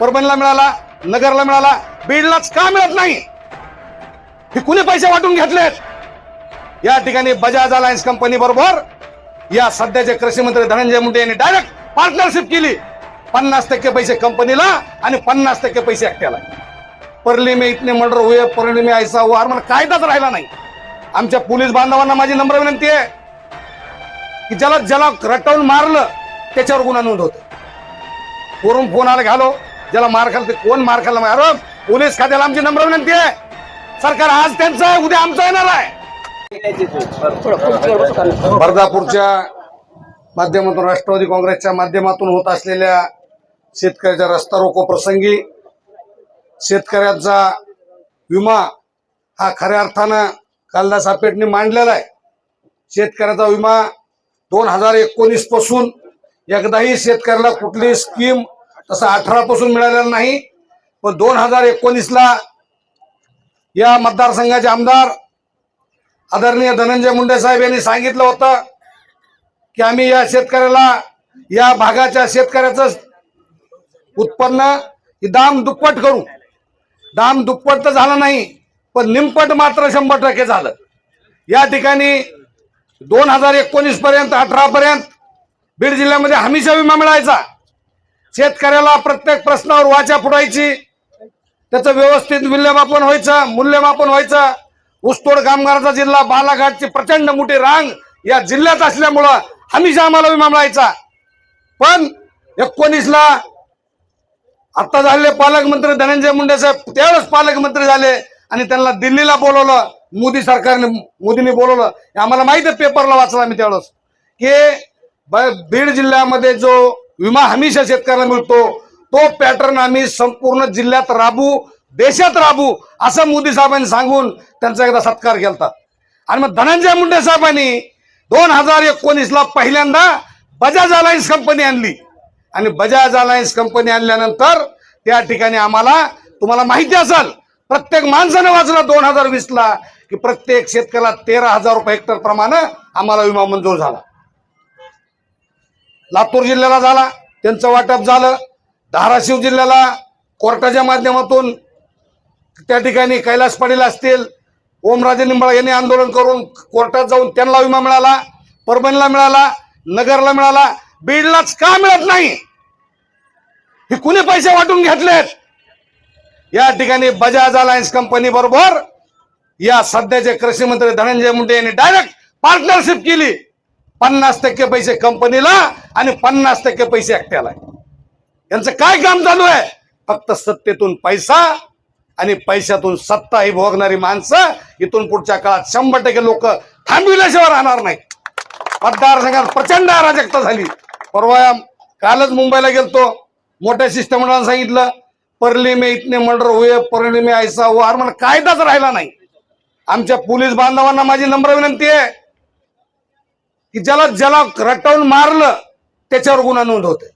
परभणीला मिळाला नगरला मिळाला बीडलाच का मिळत नाही? हे कुणी पैसे वाटून घेतलेत? या ठिकाणी बजाज अलायन्स कंपनी बरोबर या सध्याचे कृषी मंत्री धनंजय मुंडे यांनी डायरेक्ट पार्टनरशिप केली. पन्नास टक्के पैसे कंपनीला आणि पन्नास टक्के पैसे एकट्याला. परली में इतने मर्डर हुए परली में ऐसा हुआ. अरे मला कायदाच राहिला नाही. आमच्या पोलीस बांधवांना माझी नम्र विनंती आहे की ज्याला ज्याला रटवून मारलं त्याच्यावर गुन्हा नोंद होतो. वरून फोन आला घालो. ज्याला मार खाल ते कोण मार खाल्ला? अरे, पोलीस खात्याला आमची नम्र विनंती आहे. सरकार आज त्यांचं आहे उद्या आमचं येणार आहे. बर्दापूरच्या माध्यमातून राष्ट्रवादी काँग्रेसच्या माध्यमातून होत असलेल्या शेतकऱ्याच्या रस्ता रोको प्रसंगी शेतकऱ्यांचा विमा हा खऱ्या अर्थानं कालदास आपेटने मांडलेला आहे. शेतकऱ्याचा विमा दोन हजार एकोणीसपासून एकदाही शेतकऱ्याला कुठली स्कीम तसं अठरापासून मिळालेला नाही. पण दोन हजार एकोणीसला या मतदारसंघाचे आमदार आदरणीय धनंजय मुंडे साहेब यांनी सांगितलं होतं की आम्ही या शेतकऱ्याला या भागाच्या शेतकऱ्याचं उत्पन्न दाम दुप्पट करू. दाम दुप्पट तर झालं नाही पण निमपट मात्र शंभर टक्के झालं. या ठिकाणी दोन हजार एकोणीस पर्यंत अठरा पर्यंत बीड जिल्ह्यामध्ये हमीचा विमा मिळायचा. शेतकऱ्याला प्रत्येक प्रश्नावर वाचा फुटायची. त्याचं व्यवस्थित मूल्यमापन व्हायचं मूल्यमापन व्हायचं. ऊसतोड कामगाराचा जिल्हा बालाघाटची प्रचंड मोठी रांग या जिल्ह्यात असल्यामुळं हमीचा आम्हाला विमा मिळायचा. पण एकोणीसला आता झालेले पालकमंत्री धनंजय मुंडे साहेब त्यावेळेस पालकमंत्री झाले आणि त्यांना दिल्लीला बोलवलं मोदी सरकारने मोदींनी बोलवलं. हे आम्हाला माहीत आहे पेपरला वाचला मी त्यावेळेस. की बीड जिल्ह्यामध्ये जो विमा हमीशा शेतकऱ्याला मिळतो तो पॅटर्न आम्ही संपूर्ण जिल्ह्यात राबू देशात राबू असं मोदी साहेबांनी सांगून त्यांचा एकदा सत्कार केला आणि मग धनंजय मुंडे साहेबांनी दोन हजार एकोणीसला पहिल्यांदा बजाज अलायन्स कंपनी आणली. आणि बजाज अलायन्स कंपनी आणल्यानंतर त्या ठिकाणी आम्हाला तुम्हाला माहिती असेल प्रत्येक माणसाने वाचलं दोन हजार वीसला की प्रत्येक शेतकऱ्याला तेरा हजार रुपये हेक्टर प्रमाणे आम्हाला विमा मंजूर झाला. लातूर जिल्ह्याला झाला त्यांचं वाटप झालं. धाराशिव जिल्ह्याला कोर्टाच्या माध्यमातून त्या ठिकाणी कैलास पाटील असतील ओमराजे निंबाळा यांनी आंदोलन करून कोर्टात जाऊन त्यांना विमा मिळाला परभणीला मिळाला नगरला मिळाला. बीडलाच का मिळत नाही? हे कुणी पैसे वाटून घेतलेत? या ठिकाणी बजाज अलायन्स कंपनी बरोबर या सध्याचे कृषी मंत्री धनंजय मुंडे यांनी डायरेक्ट पार्टनरशिप केली. पन्नास टक्के पैसे कंपनीला आणि पन्नास टक्के पैसे एकट्याला. यांचं काय काम चालू आहे? फक्त सत्तेतून पैसा आणि पैशातून सत्ता ही भोगणारी माणसं इथून पुढच्या काळात शंभर टक्के लोक थांबविल्याशिवाय राहणार नाही मतदारसंघात प्रचंड अराजकता झाली. परवा कालच मुंबईला गेलतो. मोठ्या शिष्टमंडळानं सांगितलं परली मे इतने मर्डर होय परली मे ऐसा हुआ अरे मला कायदाच राहिला नाही. आमच्या पोलीस बांधवांना माझी नम्र विनंती आहे की ज्याला ज्याला रटवून मारलं त्याच्यावर गुन्हा नोंद होते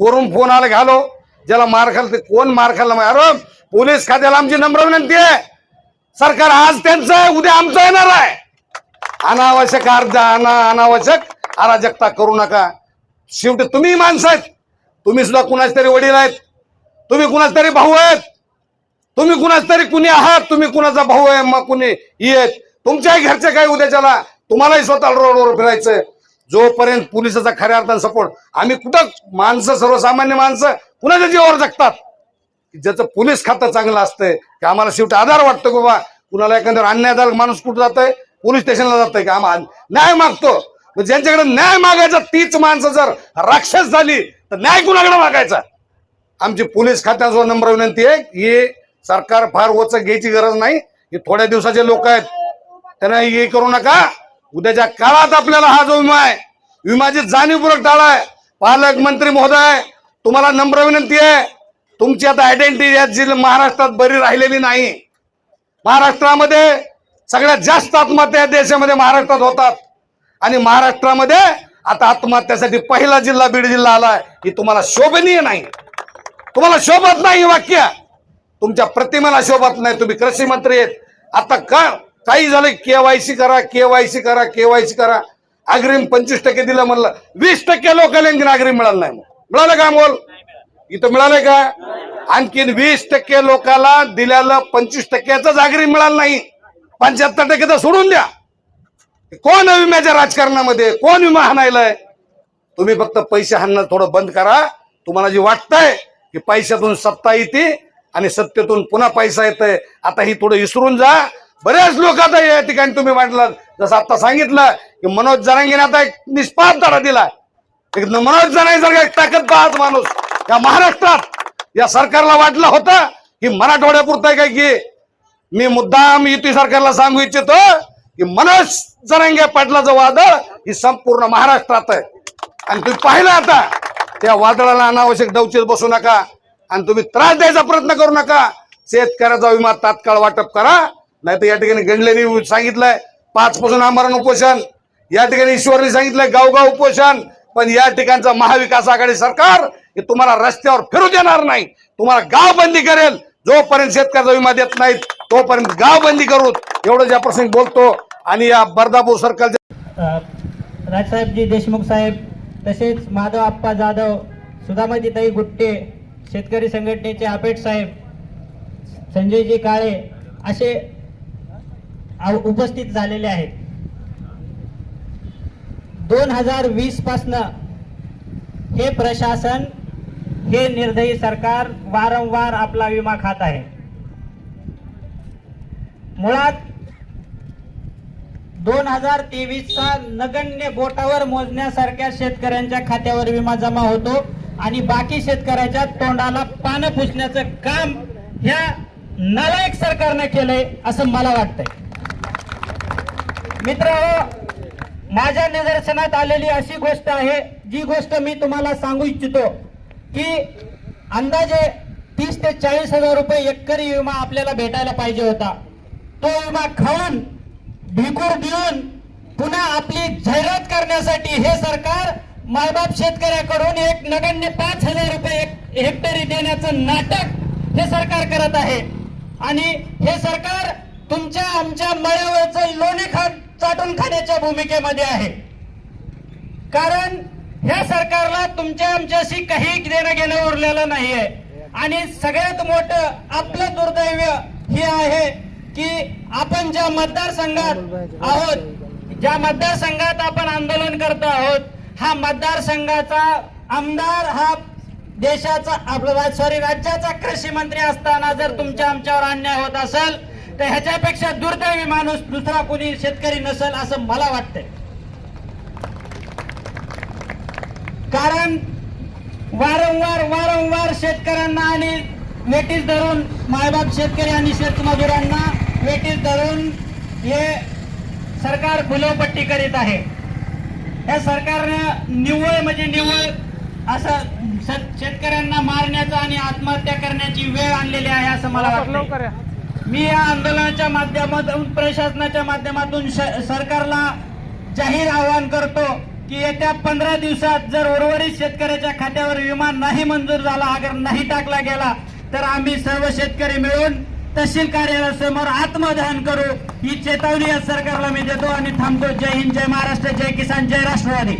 वरून फोन आला घालो. ज्याला मार खाल ते कोण मार खाल्ला अरे पोलीस खात्याला आमची नम्र विनंती आहे. सरकार आज त्यांचं आहे उद्या आमचं येणार आहे. अनावश्यक अर्ज अना अनावश्यक अराजकता करू नका. शेवटी तुम्ही माणसं आहेत. तुम्ही सुद्धा कुणाचे तरी वडील आहेत. तुम्ही कुणाच तरी भाऊ आहेत. तुम्ही कुणाचे तरी कुणी आहात. तुम्ही कुणाचा भाऊ आहे मग कुणी ही आहेत. तुमच्याही घरचे काय उद्याच्याला तुम्हालाही स्वतः रोडवर फिरायचंय. जोपर्यंत पोलिसाचा खऱ्या अर्थानं सपोर्ट आम्ही कुठं माणसं सर्वसामान्य माणसं कुणाच्या जीवावर जगतात? ज्याचं पोलीस खातं चांगलं असतंय की आम्हाला शेवटी आधार वाटतो की बाबा कुणाला एखाद्यावर अन्याय झाला माणूस कुठं जातोय? पोलीस स्टेशनला जातंय की आम्हाला न्याय मागतो. ज्यांच्याकडे न्याय मागायचा तीच माणसं जर राक्षस झाली तर न्याय कुणाकडे मागायचा? आमची पोलीस खात्याचा नंबर विनंती आहे हे सरकार फार ओच घ्यायची गरज नाही. हे थोड्या दिवसाचे लोक आहेत. त्यांना हे करू नका. उद्याच्या काळात आपल्याला हा जो विमा आहे विमाची जाणीवपूर्वक टाळाय पालकमंत्री महोदय तुम्हाला नम्र विनंती आहे. तुमची आता आयडेंटिटी या जिल्हा महाराष्ट्रात बरी राहिलेली नाही. महाराष्ट्रामध्ये सगळ्यात जास्त आत्महत्या या देशामध्ये महाराष्ट्रात होतात. आणि महाराष्ट्रामध्ये आता आत्महत्यासाठी पहिला जिल्हा बीड जिल्हा आलाय. ही तुम्हाला शोभनीय नाही. तुम्हाला शोभत नाही ही वाक्य. तुमच्या प्रतिमेला शोभत नाही. तुम्ही कृषी मंत्री आहेत. आता का काही झालं केवायसी करा केवायसी करा केवायसी करा. अग्रिम पंचवीस टक्के दिलं म्हणलं. वीस टक्के लोकांना अग्रिम मिळालं नाही मिळालं का मोल इथं मिळालंय का? आणखीन वीस टक्के लोकाला दिल्याला पंचवीस टक्क्याच अग्रिम मिळालं नाही. पंच्याहत्तर टक्के तर सोडून द्या. कोण विम्याच्या राजकारणामध्ये? कोण विमा हाणायलाय तुम्ही फक्त पैसे हाणणं थोडं बंद करा. तुम्हाला जे वाटतंय की पैशातून सत्ता येते आणि सत्तेतून पुन्हा पैसा येतोय आता ही थोडं विसरून जा. बरेच लोक आता या ठिकाणी तुम्ही म्हटलं जसं आता सांगितलं की मनोज जरांगीने आता एक निष्पाप धडा दिला. एक मनोज जरांगी एक ताकद पाहत माणूस या महाराष्ट्रात या सरकारला वाटलं होतं की मराठवाड्यापुरतं काय की मी मुद्दाम युती सरकारला सांगू इच्छितो. की मनोज जरांगे पाटलाचं वादळ ही संपूर्ण महाराष्ट्रात आहे. आणि तुम्ही पाहिलं आता त्या वादळाला अनावश्यक डवचीत बसू नका आणि तुम्ही त्रास द्यायचा प्रयत्न करू नका. शेतकऱ्याचा विमा तात्काळ वाटप करा. नाही तर या ठिकाणी गणलेनी सांगितलंय पाच पासून आमरण उपोषण. या ठिकाणी ईश्वरने सांगितलंय गावगाव उपोषण. पण या ठिकाणचं महाविकास आघाडी सरकार हे तुम्हाला रस्त्यावर फिरू देणार नाही. तुम्हाला गाव बंदी करेल. जोपर्यंत शेतकऱ्याचा विमा देत नाहीत तोपर्यंत गाव बंदी करू. एवढं ज्या प्रसंगी बोलतो आणि या बर्दापूर सर्कलच्या राजसाहेबजी देशमुख साहेब तसेच माधव आप्पा जाधव सुधामतीताई गुट्टे शेतकरी संघटनेचे आपेट साहेब संजयजी काळे असे उपस्थित झालेले आहेत. दोन हजार वीस पासनं हे प्रशासन हे निर्दयी सरकार वारंवार आपला विमा खात आहे. मुळात दोन हजार तेवीसचा नगण्य बोटावर मोजण्यासारख्या शेतकऱ्यांच्या खात्यावर विमा जमा होतो आणि बाकी शेतकऱ्याच्या तोंडाला पानं पुसण्याचं काम ह्या नालायक सरकारनं केलंय असं मला वाटतंय. मित्र माझ्या निदर्शनात आलेली अशी गोष्ट आहे जी गोष्ट मी तुम्हाला सांगू इच्छितो की अंदाजे तीस ते चाळीस हजार रुपये एकरी विमा आपल्याला भेटायला पाहिजे होता. तो विमा खाऊन ढिकूर देऊन पुन्हा आपली जाहिरात करण्यासाठी हे सरकार मायबाप शेतकऱ्याकडून एक नगण्य पाच हजार रुपये एक हेक्टरी देण्याचं नाटक हे सरकार करत आहे. आणि हे सरकार तुमच्या आमच्या मळ्यावरचं लोणी खा चाटून खाण्याच्या भूमिकेमध्ये आहे. कारण ह्या सरकारला तुमच्या आमच्याशी काही देणं घेणं उरलेलं नाहीये. आणि सगळ्यात मोठं आपलं दुर्दैव हे आहे की आपण ज्या मतदारसंघात आहोत ज्या मतदारसंघात आपण आंदोलन करतो आहोत हा मतदारसंघाचा आमदार हा देशाचा आपला सॉरी राज्याचा कृषी मंत्री असताना जर तुमच्या आमच्यावर अन्याय होत असेल तर ह्याच्यापेक्षा दुर्दैवी माणूस दुसरा कोणी शेतकरी नसेल असं मला वाटतंय. कारण वारंवार वारंवार शेतकऱ्यांना आणि वेटीस धरून मायबाप शेतकरी आणि शेतमजुरांना वेटीस धरून हे सरकार गुलवपट्टी करीत आहे. या सरकारनं निव्वळ म्हणजे निव्वळ असं शेत- शेतकऱ्यांना मारण्याचा आणि आत्महत्या करण्याची वेळ आणलेली आहे असं मला वाटतं मी या आंदोलनाच्या माध्यमातून प्रशासनाच्या माध्यमातून सरकारला जाहीर आवाहन करतो की येत्या पंधरा दिवसात जर उर्वरित शेतकऱ्याच्या खात्यावर विमा नाही मंजूर झाला अगर नाही टाकला गेला तर आम्ही सर्व शेतकरी मिळून तहसील कार्यालयासमोर आत्मदहन करू. ही चेतावणी या सरकारला मी देतो आणि थांबतो. जय हिंद जय महाराष्ट्र जय किसान जय राष्ट्रवादी.